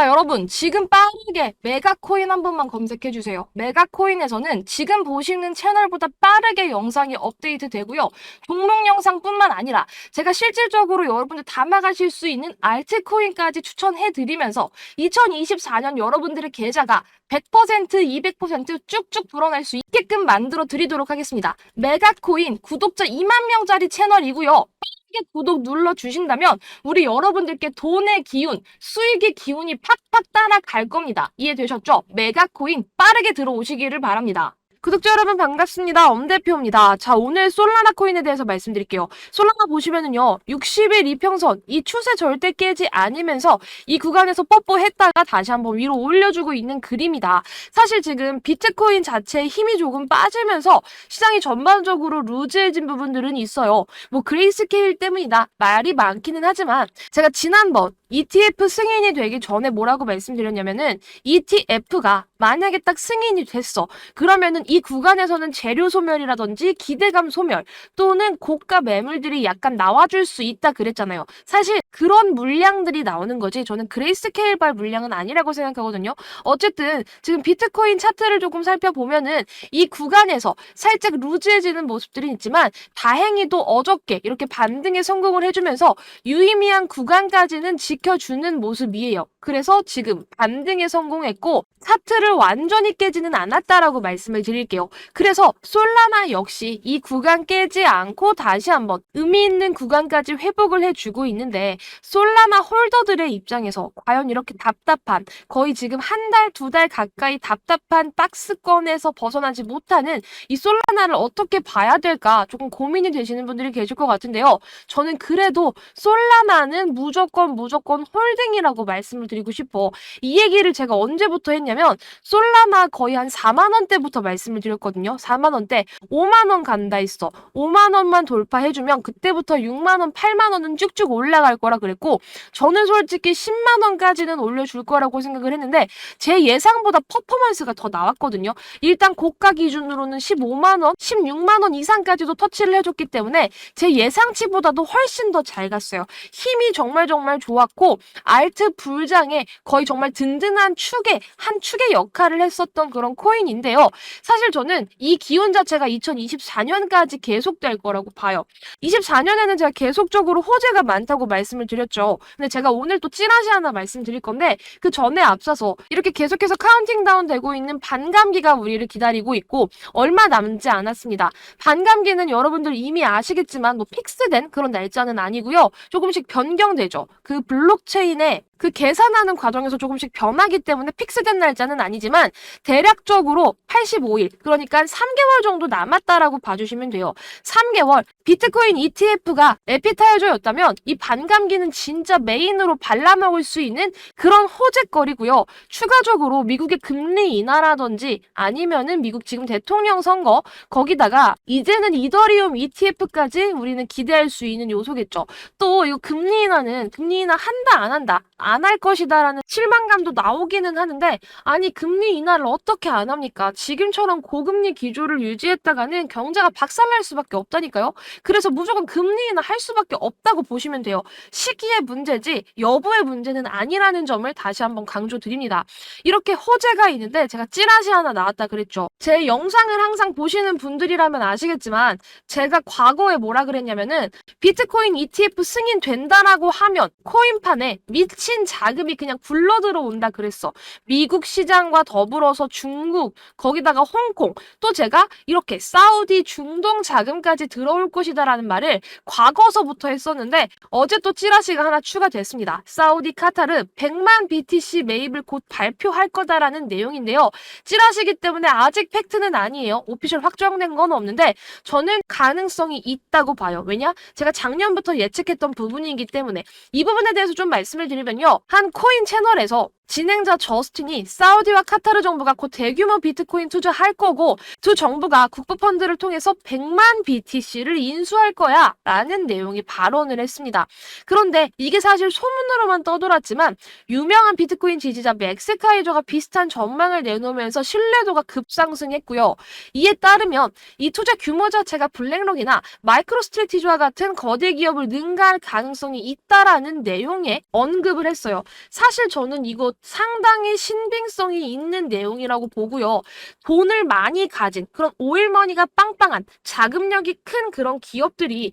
자, 여러분, 지금 빠르게 메가코인 한 번만 검색해 주세요. 메가코인에서는 지금 보시는 채널보다 빠르게 영상이 업데이트 되고요. 종목 영상뿐만 아니라 제가 실질적으로 여러분들 담아가실 수 있는 알트코인까지 추천해 드리면서 2024년 여러분들의 계좌가 100%, 200% 쭉쭉 불어날 수 있게끔 만들어 드리도록 하겠습니다. 메가코인 구독자 2만 명짜리 채널이고요. 빠르게 구독 눌러 주신다면 우리 여러분들께 돈의 기운, 수익의 기운이 팍팍 따라갈 겁니다. 이해되셨죠? 메가코인 빠르게 들어오시기를 바랍니다. 구독자 여러분 반갑습니다. 엄대표입니다. 자, 오늘 솔라나 코인에 대해서 말씀드릴게요. 솔라나 보시면은요, 60일 이평선, 이 추세 절대 깨지 않으면서 이 구간에서 뽀뽀했다가 다시 한번 위로 올려주고 있는 그림이다. 사실 지금 비트코인 자체의 힘이 조금 빠지면서 시장이 전반적으로 루즈해진 부분들은 있어요. 뭐 그레이스케일 때문이다. 말이 많기는 하지만 제가 지난번 ETF 승인이 되기 전에 뭐라고 말씀드렸냐면은 ETF가 만약에 딱 승인이 됐어. 그러면은 이 구간에서는 재료 소멸이라든지 기대감 소멸 또는 고가 매물들이 약간 나와줄 수 있다 그랬잖아요. 사실 그런 물량들이 나오는 거지 저는 그레이스케일발 물량은 아니라고 생각하거든요. 어쨌든 지금 비트코인 차트를 조금 살펴보면은 이 구간에서 살짝 루즈해지는 모습들이 있지만 다행히도 어저께 이렇게 반등에 성공을 해주면서 유의미한 구간까지는 지 켜주는 모습이에요. 그래서 지금 반등에 성공했고 차트를 완전히 깨지는 않았다라고 말씀을 드릴게요. 그래서 솔라나 역시 이 구간 깨지 않고 다시 한번 의미 있는 구간까지 회복을 해주고 있는데 솔라나 홀더들의 입장에서 과연 이렇게 답답한 거의 지금 한 달, 두 달 가까이 답답한 박스권에서 벗어나지 못하는 이 솔라나를 어떻게 봐야 될까 조금 고민이 되시는 분들이 계실 것 같은데요. 저는 그래도 솔라나는 무조건 무조건 홀딩이라고 말씀을 드리고 싶어. 이 얘기를 제가 언제부터 했냐면 솔라나 거의 한 4만 원대부터 말씀을 드렸거든요. 4만 원대 5만 원 간다 했어. 5만 원만 돌파해주면 그때부터 6만 원, 8만 원은 쭉쭉 올라갈 거라 그랬고 저는 솔직히 10만 원까지는 올려줄 거라고 생각을 했는데 제 예상보다 퍼포먼스가 더 나왔거든요. 일단 고가 기준으로는 15만 원, 16만 원 이상까지도 터치를 해줬기 때문에 제 예상치보다도 훨씬 더 잘 갔어요. 힘이 정말 정말 좋았고 알트 불 장에 거의 정말 든든한 축의 한 축의 역할을 했었던 그런 코인인데요. 사실 저는 이 기운 자체가 2024년까지 계속될 거라고 봐요. 24년에는 제가 계속적으로 호재가 많다고 말씀을 드렸죠. 근데 제가 오늘 또 찌라시 하나 말씀드릴 건데 그 전에 앞서서 이렇게 계속해서 카운팅 다운 되고 있는 반감기가 우리를 기다리고 있고 얼마 남지 않았습니다. 반감기는 여러분들 이미 아시겠지만 뭐 픽스된 그런 날짜는 아니고요. 조금씩 변경되죠. 그 블록체인에 그 계산 하는 과정에서 조금씩 변하기 때문에 픽스된 날짜는 아니지만 대략적으로 85일 그러니까 3개월 정도 남았다라고 봐주시면 돼요. 3개월 비트코인 ETF가 에피타이저였다면 이 반감기는 진짜 메인으로 발라먹을 수 있는 그런 호재거리고요. 추가적으로 미국의 금리 인하라든지 아니면은 미국 지금 대통령 선거 거기다가 이제는 이더리움 ETF까지 우리는 기대할 수 있는 요소겠죠. 또 이거 금리 인하는 금리 인하 한다 안 한다 안 할 것이 다라는 실망감도 나오기는 하는데 아니 금리 인하를 어떻게 안 합니까? 지금처럼 고금리 기조를 유지했다가는 경제가 박살날 수밖에 없다니까요. 그래서 무조건 금리 인하 할 수밖에 없다고 보시면 돼요. 시기의 문제지 여부의 문제는 아니라는 점을 다시 한번 강조드립니다. 이렇게 호재가 있는데 제가 찌라시 하나 나왔다 그랬죠. 제 영상을 항상 보시는 분들이라면 아시겠지만 제가 과거에 뭐라 그랬냐면은 비트코인 ETF 승인된다라고 하면 코인판에 미친 자금이 그냥 굴러 들어온다 그랬어. 미국 시장과 더불어서 중국, 거기다가 홍콩, 또 제가 이렇게 사우디, 중동 자금까지 들어올 것이다라는 말을 과거서부터 했었는데 어제 또 찌라시가 하나 추가됐습니다. 사우디, 카타르 100만 BTC 매입을 곧 발표할 거다라는 내용인데요. 찌라시기 때문에 아직 팩트는 아니에요. 오피셜 확정된 건 없는데 저는 가능성이 있다고 봐요. 왜냐? 제가 작년부터 예측했던 부분이기 때문에 이 부분에 대해서 좀 말씀을 드리면요. 한 코인 채널에서 진행자 저스틴이 사우디와 카타르 정부가 곧 대규모 비트코인 투자할 거고 두 정부가 국부 펀드를 통해서 100만 BTC를 인수할 거야 라는 내용의 발언을 했습니다. 그런데 이게 사실 소문으로만 떠돌았지만 유명한 비트코인 지지자 맥스 카이저가 비슷한 전망을 내놓으면서 신뢰도가 급상승했고요. 이에 따르면 이 투자 규모 자체가 블랙록이나 마이크로 스트레티지와 같은 거대 기업을 능가할 가능성이 있다라는 내용의 언급을 했어요. 사실 저는 이거 상당히 신빙성이 있는 내용이라고 보고요. 돈을 많이 가진 그런 오일머니가 빵빵한 자금력이 큰 그런 기업들이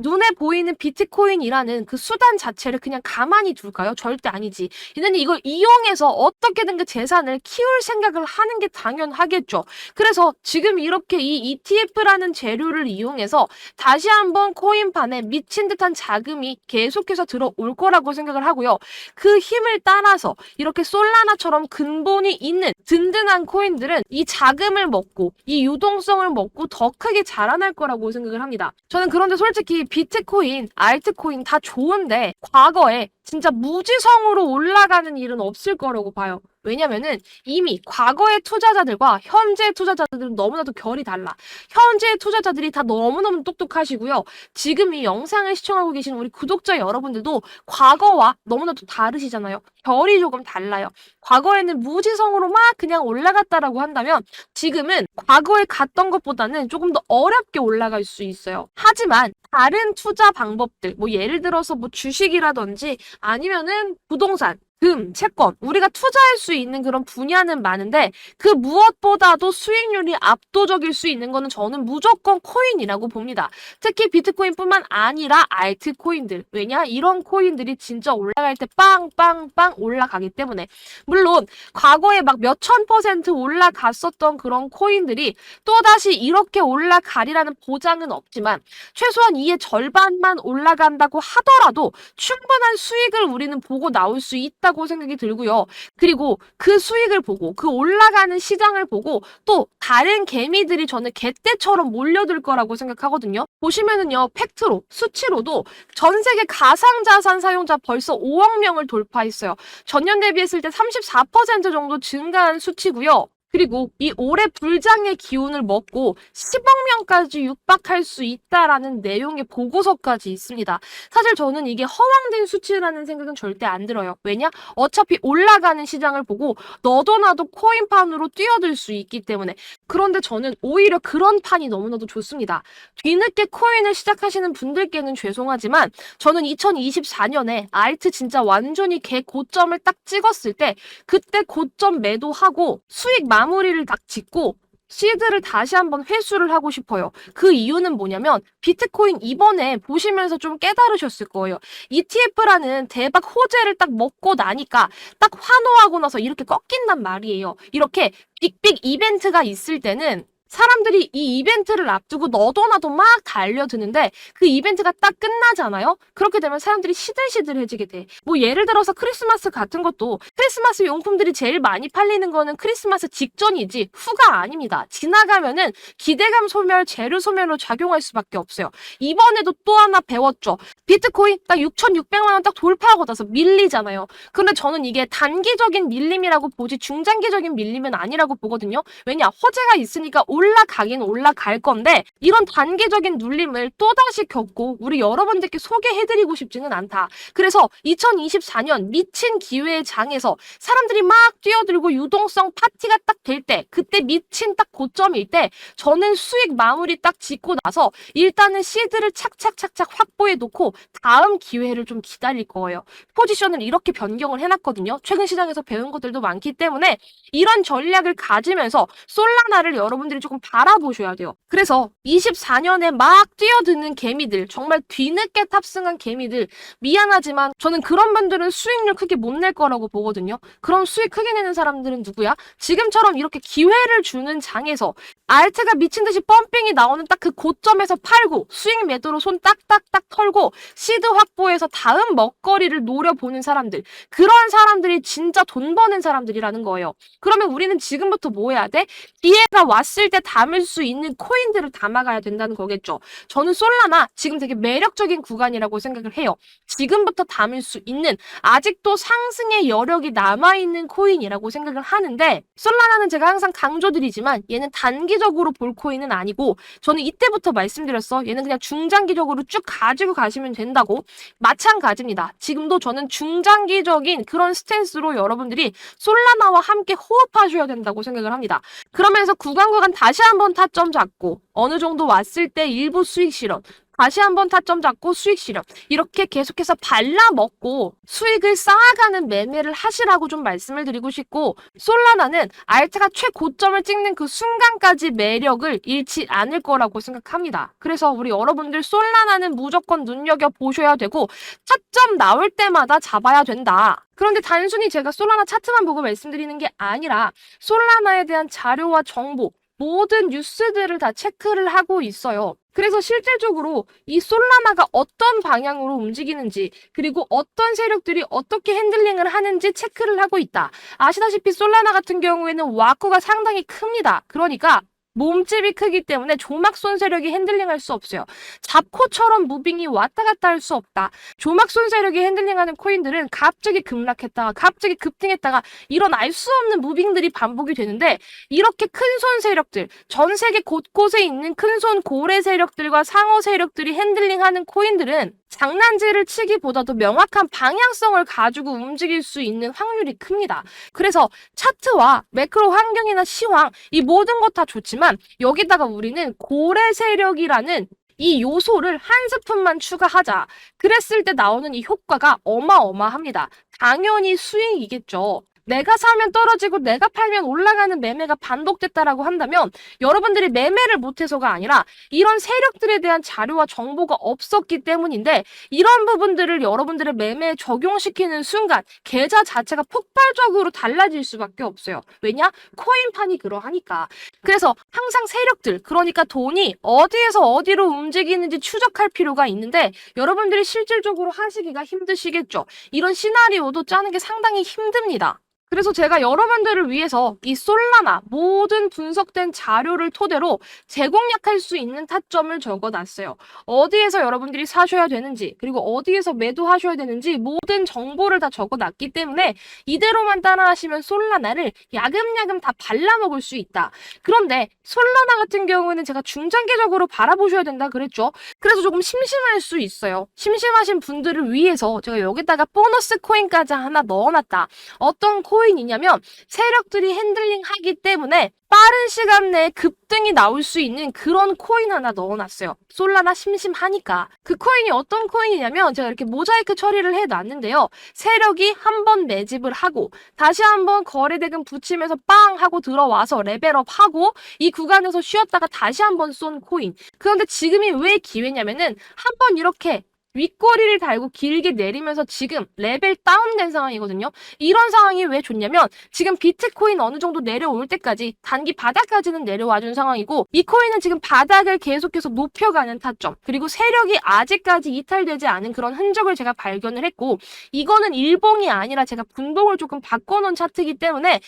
눈에 보이는 비트코인이라는 그 수단 자체를 그냥 가만히 둘까요? 절대 아니지. 얘는 이걸 이용해서 어떻게든 그 재산을 키울 생각을 하는 게 당연하겠죠. 그래서 지금 이렇게 이 ETF라는 재료를 이용해서 다시 한번 코인판에 미친 듯한 자금이 계속해서 들어올 거라고 생각을 하고요. 그 힘을 따라서 이 렇게 솔라나처럼 근본이 있는 든든한 코인들은 이 자금을 먹고 이 유동성을 먹고 더 크게 자라날 거라고 생각을 합니다. 저는 그런데 솔직히 비트코인, 알트코인 다 좋은데 과거에 진짜 무지성으로 올라가는 일은 없을 거라고 봐요. 왜냐면은 이미 과거의 투자자들과 현재 투자자들은 너무나도 결이 달라. 현재 투자자들이 다 너무너무 똑똑하시고요. 지금 이 영상을 시청하고 계신 우리 구독자 여러분들도 과거와 너무나도 다르시잖아요. 결이 조금 달라요. 과거에는 무지성으로 막 그냥 올라갔다라고 한다면 지금은 과거에 갔던 것보다는 조금 더 어렵게 올라갈 수 있어요. 하지만 다른 투자 방법들, 뭐 예를 들어서 뭐 주식이라든지 아니면은 부동산, 금, 채권, 우리가 투자할 수 있는 그런 분야는 많은데 그 무엇보다도 수익률이 압도적일 수 있는 거는 저는 무조건 코인이라고 봅니다. 특히 비트코인뿐만 아니라 알트코인들. 왜냐? 이런 코인들이 진짜 올라갈 때 빵빵빵 올라가기 때문에. 물론 과거에 막 몇천 퍼센트 올라갔었던 그런 코인들이 또다시 이렇게 올라가리라는 보장은 없지만 최소한 이의 절반만 올라간다고 하더라도 충분한 수익을 우리는 보고 나올 수 있다 고 생각이 들고요. 그리고 그 수익을 보고 그 올라가는 시장을 보고 또 다른 개미들이 저는 개떼처럼 몰려들 거라고 생각하거든요. 보시면은요, 팩트로, 수치로도 전 세계 가상 자산 사용자 벌써 5억 명을 돌파했어요. 전년 대비했을 때 34% 정도 증가한 수치고요. 그리고 이 올해 불장의 기운을 먹고 10억 명까지 육박할 수 있다라는 내용의 보고서까지 있습니다. 사실 저는 이게 허황된 수치라는 생각은 절대 안 들어요. 왜냐? 어차피 올라가는 시장을 보고 너도 나도 코인판으로 뛰어들 수 있기 때문에. 그런데 저는 오히려 그런 판이 너무나도 좋습니다. 뒤늦게 코인을 시작하시는 분들께는 죄송하지만 저는 2024년에 알트 진짜 완전히 개 고점을 딱 찍었을 때 그때 고점 매도하고 수익 마무리를 딱 짓고 시드를 다시 한번 회수를 하고 싶어요. 그 이유는 뭐냐면 비트코인 이번에 보시면서 좀 깨달으셨을 거예요. ETF라는 대박 호재를 딱 먹고 나니까 딱 환호하고 나서 이렇게 꺾인단 말이에요. 이렇게 빅빅 이벤트가 있을 때는 사람들이 이 이벤트를 앞두고 너도 나도 막 달려드는데 그 이벤트가 딱 끝나잖아요? 그렇게 되면 사람들이 시들시들해지게 돼. 뭐 예를 들어서 크리스마스 같은 것도 크리스마스 용품들이 제일 많이 팔리는 거는 크리스마스 직전이지 후가 아닙니다. 지나가면은 기대감 소멸, 재료 소멸로 작용할 수밖에 없어요. 이번에도 또 하나 배웠죠. 비트코인 딱 6,600만 원 딱 돌파하고 나서 밀리잖아요. 근데 저는 이게 단기적인 밀림이라고 보지 중장기적인 밀림은 아니라고 보거든요. 왜냐? 호재가 있으니까 올라가긴 올라갈 건데 이런 단기적인 눌림을 또다시 겪고 우리 여러분들께 소개해드리고 싶지는 않다. 그래서 2024년 미친 기회의 장에서 사람들이 막 뛰어들고 유동성 파티가 딱 될 때 그때 미친 딱 고점일 때 저는 수익 마무리 딱 짓고 나서 일단은 시드를 착착착착 확보해 놓고 다음 기회를 좀 기다릴 거예요. 포지션을 이렇게 변경을 해놨거든요. 최근 시장에서 배운 것들도 많기 때문에 이런 전략을 가지면서 솔라나를 여러분들이 조금 바라보셔야 돼요. 그래서 24년에 막 뛰어드는 개미들, 정말 뒤늦게 탑승한 개미들, 미안하지만 저는 그런 분들은 수익률 크게 못 낼 거라고 보거든요. 그럼 수익 크게 내는 사람들은 누구야? 지금처럼 이렇게 기회를 주는 장에서 알트가 미친 듯이 펌핑이 나오는 딱 그 고점에서 팔고 수익 매도로 손 딱딱딱 털고 시드 확보해서 다음 먹거리를 노려보는 사람들. 그런 사람들이 진짜 돈 버는 사람들이라는 거예요. 그러면 우리는 지금부터 뭐 해야 돼? 기회가 왔을 때 담을 수 있는 코인들을 담아가야 된다는 거겠죠. 저는 솔라나 지금 되게 매력적인 구간이라고 생각을 해요. 지금부터 담을 수 있는 아직도 상승의 여력이 남아있는 코인이라고 생각을 하는데 솔라나는 제가 항상 강조드리지만 얘는 단기적으로 볼 코인은 아니고 저는 이때부터 말씀드렸어. 얘는 그냥 중장기적으로 쭉 가지고 가시면 된다고. 마찬가지입니다. 지금도 저는 중장기적인 그런 스탠스로 여러분들이 솔라나와 함께 호흡하셔야 된다고 생각을 합니다. 그러면서 구간 구간 다시 한번 타점 잡고 어느 정도 왔을 때 일부 수익 실현 다시 한번 타점 잡고 수익 실현. 이렇게 계속해서 발라 먹고 수익을 쌓아가는 매매를 하시라고 좀 말씀을 드리고 싶고 솔라나는 알트가 최고점을 찍는 그 순간까지 매력을 잃지 않을 거라고 생각합니다. 그래서 우리 여러분들 솔라나는 무조건 눈여겨 보셔야 되고 타점 나올 때마다 잡아야 된다. 그런데 단순히 제가 솔라나 차트만 보고 말씀드리는 게 아니라 솔라나에 대한 자료와 정보, 모든 뉴스들을 다 체크를 하고 있어요. 그래서 실질적으로 이 솔라나가 어떤 방향으로 움직이는지 그리고 어떤 세력들이 어떻게 핸들링을 하는지 체크를 하고 있다. 아시다시피 솔라나 같은 경우에는 와꾸가 상당히 큽니다. 그러니까 몸집이 크기 때문에 조막 손 세력이 핸들링할 수 없어요. 잡코처럼 무빙이 왔다 갔다 할 수 없다. 조막 손 세력이 핸들링하는 코인들은 갑자기 급락했다가 갑자기 급등했다가 이런 알 수 없는 무빙들이 반복이 되는데 이렇게 큰 손 세력들, 전 세계 곳곳에 있는 큰 손 고래 세력들과 상호 세력들이 핸들링하는 코인들은 장난질을 치기보다도 명확한 방향성을 가지고 움직일 수 있는 확률이 큽니다. 그래서 차트와 매크로 환경이나 시황 이 모든 것 다 좋지만 여기다가 우리는 고래 세력이라는 이 요소를 한 스푼만 추가하자. 그랬을 때 나오는 이 효과가 어마어마합니다. 당연히 수익이겠죠. 내가 사면 떨어지고 내가 팔면 올라가는 매매가 반복됐다라고 한다면 여러분들이 매매를 못해서가 아니라 이런 세력들에 대한 자료와 정보가 없었기 때문인데 이런 부분들을 여러분들의 매매에 적용시키는 순간 계좌 자체가 폭발적으로 달라질 수밖에 없어요. 왜냐? 코인판이 그러하니까. 그래서 항상 세력들, 그러니까 돈이 어디에서 어디로 움직이는지 추적할 필요가 있는데 여러분들이 실질적으로 하시기가 힘드시겠죠. 이런 시나리오도 짜는 게 상당히 힘듭니다. 그래서 제가 여러분들을 위해서 이 솔라나 모든 분석된 자료를 토대로 재공략할 수 있는 타점을 적어놨어요. 어디에서 여러분들이 사셔야 되는지 그리고 어디에서 매도하셔야 되는지 모든 정보를 다 적어놨기 때문에 이대로만 따라하시면 솔라나를 야금야금 다 발라먹을 수 있다. 그런데 솔라나 같은 경우에는 제가 중장기적으로 바라보셔야 된다 그랬죠. 그래서 조금 심심할 수 있어요. 심심하신 분들을 위해서 제가 여기다가 보너스 코인까지 하나 넣어놨다. 어떤 코 인이냐면 세력들이 핸들링 하기 때문에 빠른 시간 내에 급등이 나올 수 있는 그런 코인 하나 넣어놨어요. 솔라나 심심하니까. 그 코인이 어떤 코인이냐면 제가 이렇게 모자이크 처리를 해놨는데요. 세력이 한 번 매집을 하고 다시 한 번 거래대금 붙이면서 빵 하고 들어와서 레벨업 하고 이 구간에서 쉬었다가 다시 한 번 쏜 코인. 그런데 지금이 왜 기회냐면은 한 번 이렇게 윗꼬리를 달고 길게 내리면서 지금 레벨 다운된 상황이거든요. 이런 상황이 왜 좋냐면 지금 비트코인 어느 정도 내려올 때까지 단기 바닥까지는 내려와 준 상황이고 이 코인은 지금 바닥을 계속해서 높여가는 타점 그리고 세력이 아직까지 이탈되지 않은 그런 흔적을 제가 발견을 했고 이거는 일봉이 아니라 제가 분봉을 조금 바꿔놓은 차트이기 때문에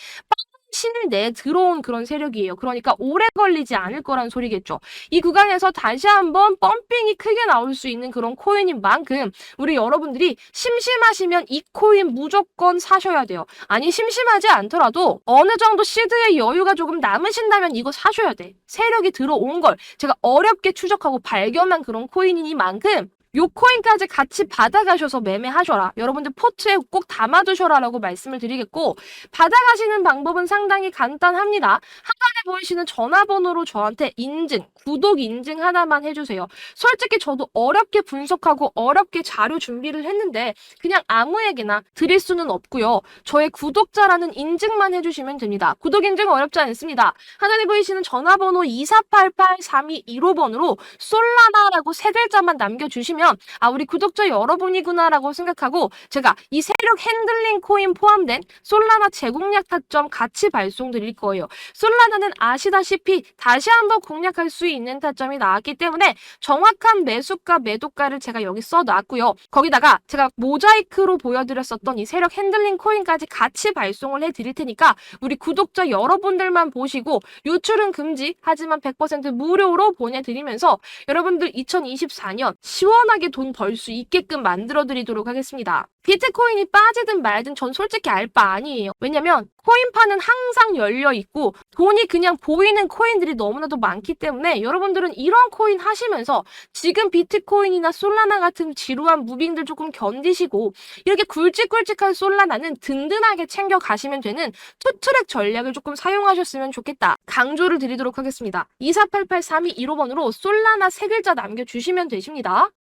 신을 내 들어온 그런 세력이에요. 그러니까 오래 걸리지 않을 거란 소리겠죠. 이 구간에서 다시 한번 펌핑이 크게 나올 수 있는 그런 코인인 만큼 우리 여러분들이 심심하시면 이 코인 무조건 사셔야 돼요. 아니 심심하지 않더라도 어느 정도 시드의 여유가 조금 남으신다면 이거 사셔야 돼. 세력이 들어온 걸 제가 어렵게 추적하고 발견한 그런 코인이니만큼 요 코인까지 같이 받아가셔서 매매하셔라. 여러분들 포트에 꼭 담아두셔라라고 말씀을 드리겠고 받아가시는 방법은 상당히 간단합니다. 하단에 보이시는 전화번호로 저한테 인증, 구독 인증 하나만 해주세요. 솔직히 저도 어렵게 분석하고 어렵게 자료 준비를 했는데 그냥 아무에게나 드릴 수는 없고요. 저의 구독자라는 인증만 해주시면 됩니다. 구독 인증 어렵지 않습니다. 하단에 보이시는 전화번호 2488-3215번으로 솔라나라고 세 글자만 남겨주시면 아 우리 구독자 여러분이구나라고 생각하고 제가 이 세력 핸들링 코인 포함된 솔라나 재공략 타점 같이 발송 드릴 거예요. 솔라나는 아시다시피 다시 한번 공략할 수 있는 타점이 나왔기 때문에 정확한 매수가 매도가를 제가 여기 써놨고요. 거기다가 제가 모자이크로 보여드렸었던 이 세력 핸들링 코인까지 같이 발송을 해드릴 테니까 우리 구독자 여러분들만 보시고 유출은 금지 하지만 100% 무료로 보내드리면서 여러분들 2024년 시원한 시원하게 돈 벌 수 있게끔 만들어 드리도록 하겠습니다. 비트코인이 빠지든 말든 전 솔직히 알 바 아니에요. 왜냐면 코인판은 항상 열려 있고 돈이 그냥 보이는 코인들이 너무나도 많기 때문에 여러분들은 이런 코인 하시면서 지금 비트코인이나 솔라나 같은 지루한 무빙들 조금 견디시고 이렇게 굵직굵직한 솔라나는 든든하게 챙겨 가시면 되는 투트랙 전략을 조금 사용하셨으면 좋겠다. 강조를 드리도록 하겠습니다. 24883215번으로 솔라나 세 글자 남겨주시면 되십니다.